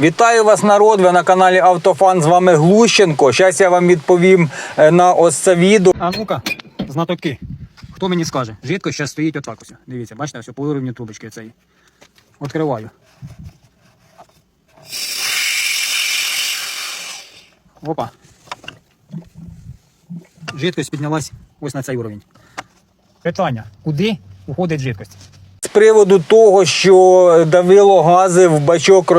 Вітаю вас, народ! Ви на каналі Автофан. З вами Глущенко. Зараз я вам відповім е, на ось це відео. А ну-ка, знатоки. Хто мені скаже? Жидко зараз стоїть отак ось. Дивіться, бачите, все по уровню трубочки цієї. Відкриваю. Опа. Жидкость піднялась ось на цей уровень. Питання: куди уходить жидкость? Приводу того, що давило гази в бачок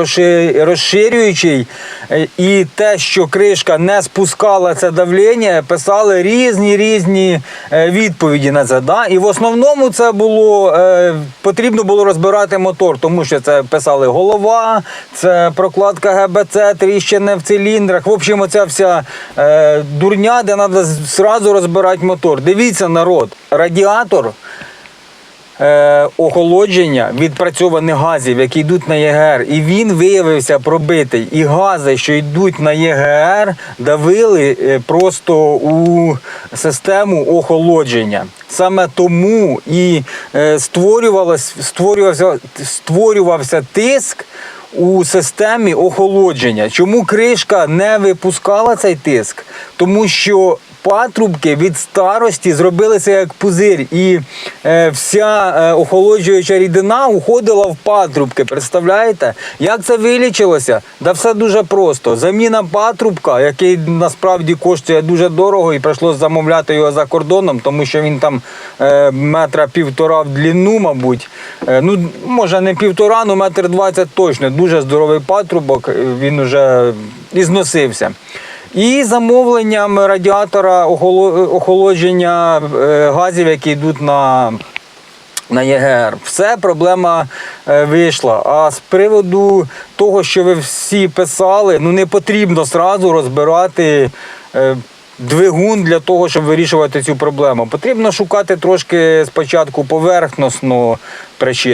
розширюючий, е, і те, що кришка не спускала це давлення, писали різні різні е, відповіді на це. Да? І в основному це було е, потрібно було розбирати мотор, тому що це писали голова, це прокладка ГБЦ, тріщини в циліндрах. В общем, оця вся дурня, де треба зразу розбирати мотор. Дивіться, народ, радіатор е, охолодження відпрацьованих газів, які йдуть на ЄГР, і він виявився пробитий. І гази, що йдуть на ЄГР, давили е, просто у систему охолодження. Саме тому і е, створювалось, створювався, створювався тиск. У системі охолодження. Чому кришка не випускала цей тиск? Тому що патрубки від старості зробилися як пузир, і е, вся е, охолоджуюча рідина уходила в патрубки. Представляєте? Як це вилічилося? Да все дуже просто. Заміна патрубка, який насправді коштує дуже дорого, і прийшлося замовляти його за кордоном, тому що він там е, метра півтора в длину, мабуть. Е, ну, може не півтора, ну метр двадцять точно. Дуже здоровий патрубок, е, він уже і зносився. І замовленням радіатора охолодження е, газів, які йдуть на, на ЄГР. Все, проблема е, вийшла. А з приводу того, що ви всі писали, ну не потрібно зразу розбирати. е, Двигун для того, щоб вирішувати цю проблему. Потрібно шукати трошки спочатку поверхносно причину.